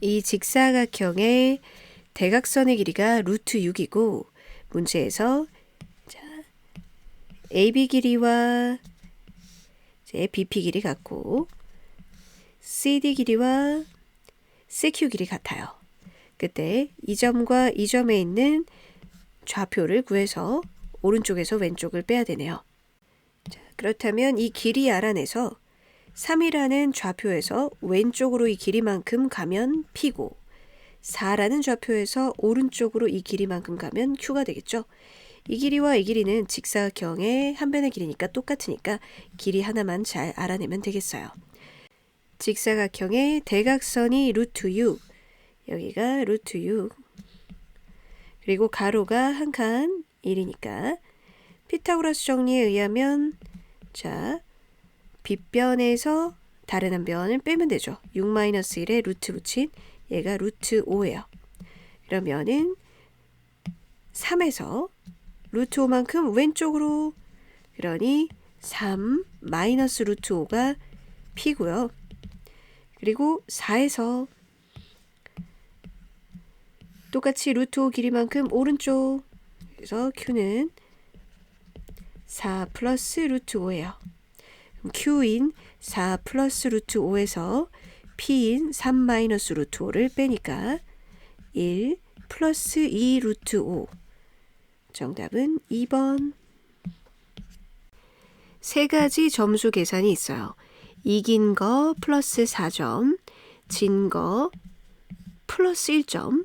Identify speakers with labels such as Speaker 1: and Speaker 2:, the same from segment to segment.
Speaker 1: 이 직사각형의 대각선의 길이가 루트 6이고 문제에서 자, AB 길이와 이제 BP 길이 같고 CD 길이와 CQ 길이 같아요. 그때 이 점과 이 점에 있는 좌표를 구해서 오른쪽에서 왼쪽을 빼야 되네요. 자, 그렇다면 이 길이 알아내서 3이라는 좌표에서 왼쪽으로 이 길이만큼 가면 P고 4라는 좌표에서 오른쪽으로 이 길이만큼 가면 Q가 되겠죠. 이 길이와 이 길이는 직사각형의 한 변의 길이니까 똑같으니까 길이 하나만 잘 알아내면 되겠어요. 직사각형의 대각선이 루트 6 여기가 루트 6 그리고 가로가 한 칸 1이니까 피타고라스 정리에 의하면 자 빗변에서 다른 한 변을 빼면 되죠. 6-1에 루트 붙인 얘가 루트 5예요. 그러면은 3에서 루트 5만큼 왼쪽으로 그러니 3 마이너스 루트 5가 P고요. 그리고 4에서 똑같이 루트 5 길이만큼 오른쪽 그래서 Q는 4 플러스 루트 5예요. Q인 4 플러스 루트 5에서 P인 3 마이너스 루트 5를 빼니까 1 플러스 2 루트 5 정답은 2번 세 가지 점수 계산이 있어요. 이긴 거 플러스 4점, 진 거 플러스 1점,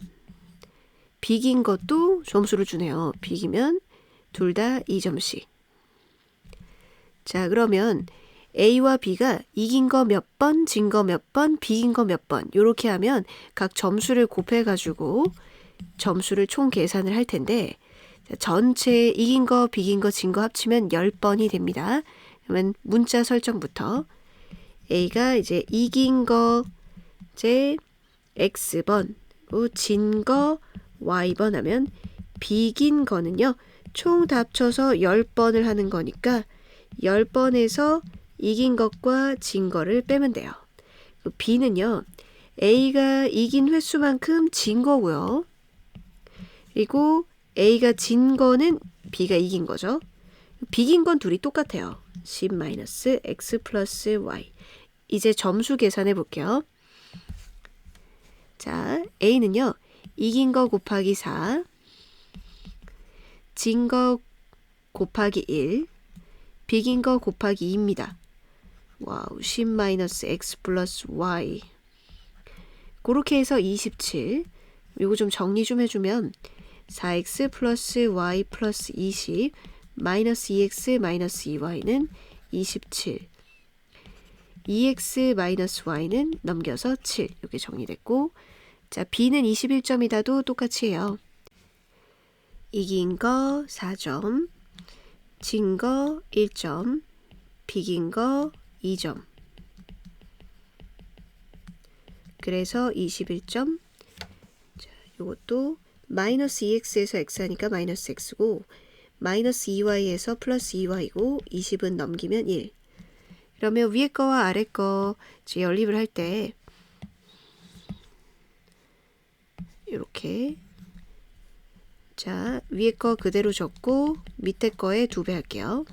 Speaker 1: 비긴 것도 점수를 주네요. 비기면 둘 다 2점씩. 자, 그러면 A와 B가 이긴 거 몇 번, 진 거 몇 번, 비긴 거 몇 번, 이렇게 하면 각 점수를 곱해가지고 점수를 총 계산을 할 텐데, 전체 이긴 거, 비긴 거, 진 거 합치면 10번이 됩니다. 그러면 문자 설정부터 A가 이제 이긴 거 이제 X번, 진 거 Y번 하면 비긴 거는요. 총 다 합쳐서 10번을 하는 거니까 10번에서 이긴 것과 진 거를 빼면 돼요. B는요. A가 이긴 횟수만큼 진 거고요. 그리고 A가 진 거는 B가 이긴 거죠. 비긴 건 둘이 똑같아요. 10-x 플러스 y. 이제 점수 계산해 볼게요. 자, A는요. 이긴 거 곱하기 4, 진 거 곱하기 1, 비긴 거 곱하기 2입니다. 와우, 10-x 플러스 y. 그렇게 해서 27. 이거 좀 정리 좀 해주면 4x 플러스 y 플러스 20 마이너스 2x 마이너스 2y는 27. 2x 마이너스 y는 넘겨서 7 이렇게 정리됐고 자 b는 21점이다도 똑같이 해요. 이긴 거 4점, 진 거 1점, 비긴 거 2점. 그래서 21점. 자, 요것도 마이너스 2x에서 x 하니까 마이너스 x고 마이너스 2y에서 플러스 2y고 20은 넘기면 1. 그러면 위에 거와 아래 거 이제 연립을 할 때 이렇게 자 위에 거 그대로 적고 밑에 거에 두 배 할게요.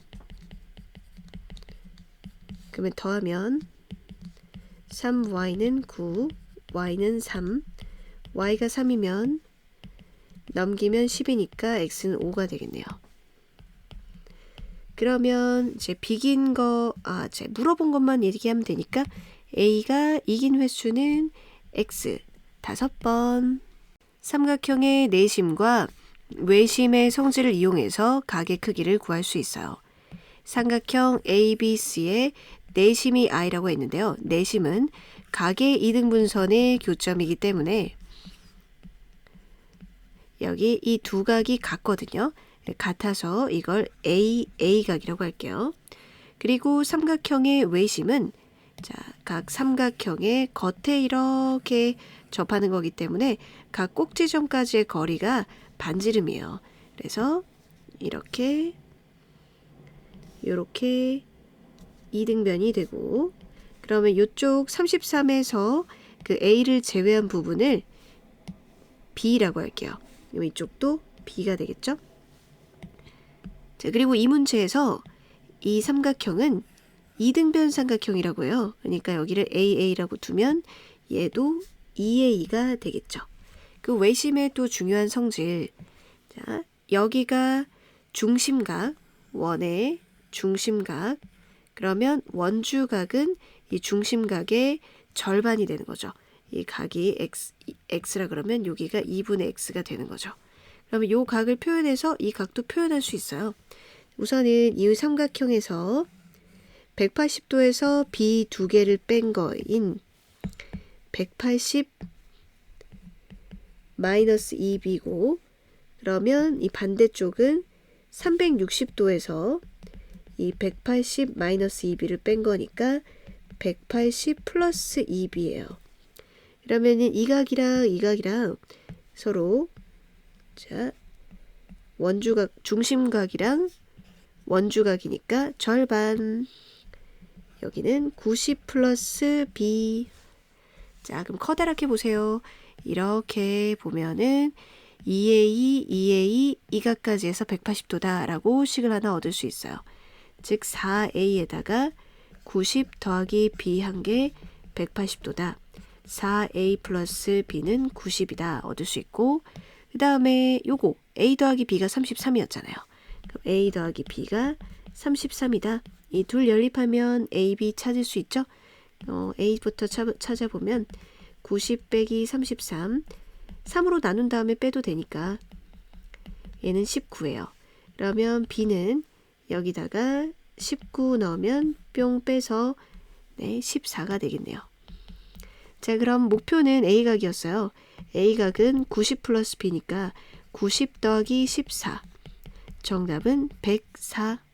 Speaker 1: 그러면 더하면 3y는 9, y는 3, y가 3이면 넘기면 10이니까 x는 5가 되겠네요. 그러면 이제 비긴 거, 아, 제 물어본 것만 얘기하면 되니까 A가 이긴 횟수는 X 다섯 번. 삼각형의 내심과 외심의 성질을 이용해서 각의 크기를 구할 수 있어요. 삼각형 ABC의 내심이 I라고 했는데요. 내심은 각의 이등분선의 교점이기 때문에 여기 이 두 각이 같거든요. 같아서 이걸 A, A각이라고 할게요. 그리고 삼각형의 외심은 자, 각 삼각형의 겉에 이렇게 접하는 거기 때문에 각 꼭지점까지의 거리가 반지름이에요. 그래서 이렇게 이렇게 이등변이 되고 그러면 이쪽 33에서 그 A를 제외한 부분을 B라고 할게요. 이쪽도 B가 되겠죠? 자, 그리고 이 문제에서 이 삼각형은 이등변 삼각형이라고 해요. 그러니까 여기를 AA라고 두면 얘도 2A가 되겠죠. 그 외심의 또 중요한 성질. 자, 여기가 중심각, 원의 중심각. 그러면 원주각은 이 중심각의 절반이 되는 거죠. 이 각이 x, x라 그러면 여기가 2분의 x가 되는 거죠. 그러면 요 각을 표현해서 이 각도 표현할 수 있어요. 우선은 이 삼각형에서 180도에서 b 두 개를 뺀 거인 180 마이너스 2b고 그러면 이 반대쪽은 360도에서 이 180 마이너스 2b를 뺀 거니까 180 플러스 2b예요. 그러면은 이 각이랑 이 각이랑 서로 자 원주각 중심각이랑 원주각이니까 절반 여기는 90 플러스 b 자 그럼 커다랗게 보세요. 이렇게 보면은 2a, 2a, 이 각까지 해서 180도다 라고 식을 하나 얻을 수 있어요. 즉 4a에다가 90 더하기 b 한 개 180도다. 4a 플러스 b는 90이다 얻을 수 있고 그 다음에 요거 a 더하기 b가 33이었잖아요. 그럼 a 더하기 b가 33이다. 이 둘 연립하면 a, b 찾을 수 있죠? 어, a부터 차, 찾아보면 90 빼기 33 3으로 나눈 다음에 빼도 되니까 얘는 19예요. 그러면 b는 여기다가 19 넣으면 뿅 빼서 네, 14가 되겠네요. 자, 그럼 목표는 A각이었어요. A각은 90 플러스 B니까 90 더하기 14. 정답은 104